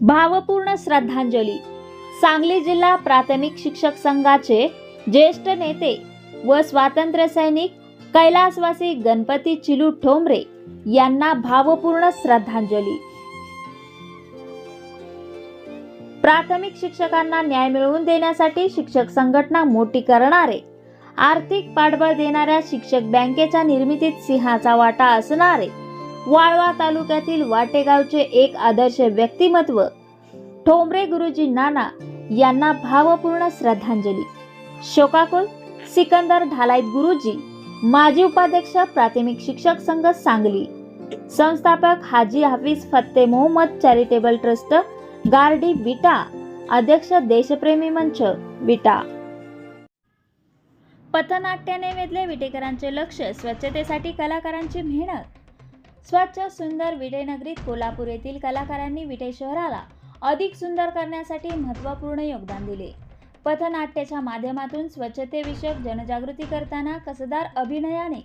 भावपूर्ण श्रद्धांजली. सांगली जिल्हा प्राथमिक शिक्षक संघाचे ज्येष्ठ नेते व स्वातंत्र्य सैनिक कैलासवासी गणपती चिलू ठोंबरे यांना भावपूर्ण श्रद्धांजली. प्राथमिक शिक्षकांना न्याय मिळवून देण्यासाठी शिक्षक संघटना मोठी करणारे. आर्थिक पाठबळ देणाऱ्या शिक्षक बँकेच्या निर्मितीत सिंहाचा वाटा असणारे. वाळवा तालुक्यातील वाटेगावचे एक आदर्श व्यक्तिमत्व ठोंबरे गुरुजी नाना यांना भावपूर्ण श्रद्धांजली. शोकाकुल सिकंदर ढालाईत गुरुजी माजी उपाध्यक्ष प्राथमिक शिक्षक संघ सांगली. संस्थापक हाजी हाफिज फत्ते मोहम्मद चॅरिटेबल ट्रस्ट गार्डी विटा अध्यक्ष देशप्रेमी मंच विटा. पथनाट्याने वेधले विटेकरांचे लक्ष स्वच्छतेसाठी कलाकारांची मेहनत स्वच्छ सुंदर विटेनगरीत कोल्हापूर येथील कलाकारांनी विटे शहराला अधिक सुंदर करण्यासाठी महत्त्वपूर्ण योगदान दिले. पथनाट्याच्या माध्यमातून स्वच्छतेविषयक जनजागृती करताना कसदार अभिनयाने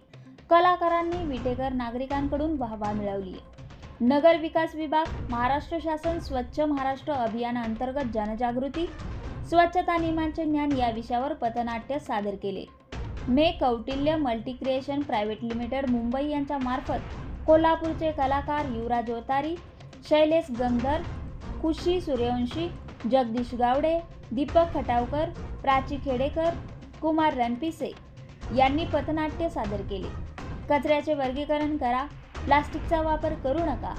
कलाकारांनी विटेकर नागरिकांकडून वाहवा मिळवली. नगर विकास विभाग महाराष्ट्र शासन स्वच्छ महाराष्ट्र अभियानाअंतर्गत जनजागृती स्वच्छता नियमांचे ज्ञान या विषयावर पथनाट्य सादर केले. मे Kautilya Multicreation private limited Mumbai यांच्या मार्फत कोल्हापूरचे कलाकार युवराज ओतारी शैलेश गंधर खुशी सूर्यवंशी जगदीश गावडे दीपक खटावकर प्राची खेडेकर कुमार रणपिसे यांनी पथनाट्य सादर केले. कचऱ्याचे वर्गीकरण करा प्लास्टिकचा वापर करू नका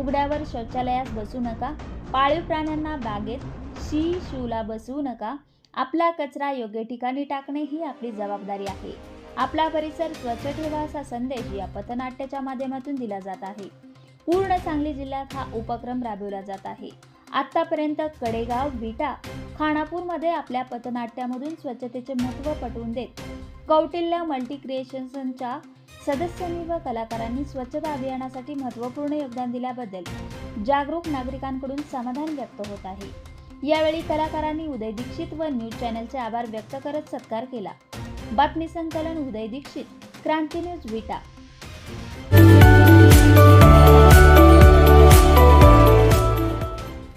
उघड्यावर शौचालयास बसू नका पाळीव प्राण्यांना बागेत शी शूला बसवू नका आपला कचरा योग्य ठिकाणी टाकणे ही आपली जबाबदारी आहे. आपला परिसर स्वच्छ ठेवा असा संदेश या पथनाट्याच्या माध्यमातून दिला जात आहे. पूर्ण सांगली जिल्ह्यात हा उपक्रम राबवला जात आहे. आतापर्यंत कडेगाव विटा खानापूरमध्ये आपल्या पथनाट्यामधून स्वच्छतेचे महत्त्व पटवून देत कौटिल्य मल्टी क्रिएशन्सच्या सदस्यांनी व कलाकारांनी स्वच्छता अभियानासाठी महत्त्वपूर्ण योगदान दिल्याबद्दल जागरूक नागरिकांकडून समाधान व्यक्त होत आहे. यावेळी कलाकारांनी उदय दीक्षित व न्यूज चॅनलचे आभार व्यक्त करत सत्कार केला. बातमी संकलन उदय दीक्षित क्रांती न्यूज विटा.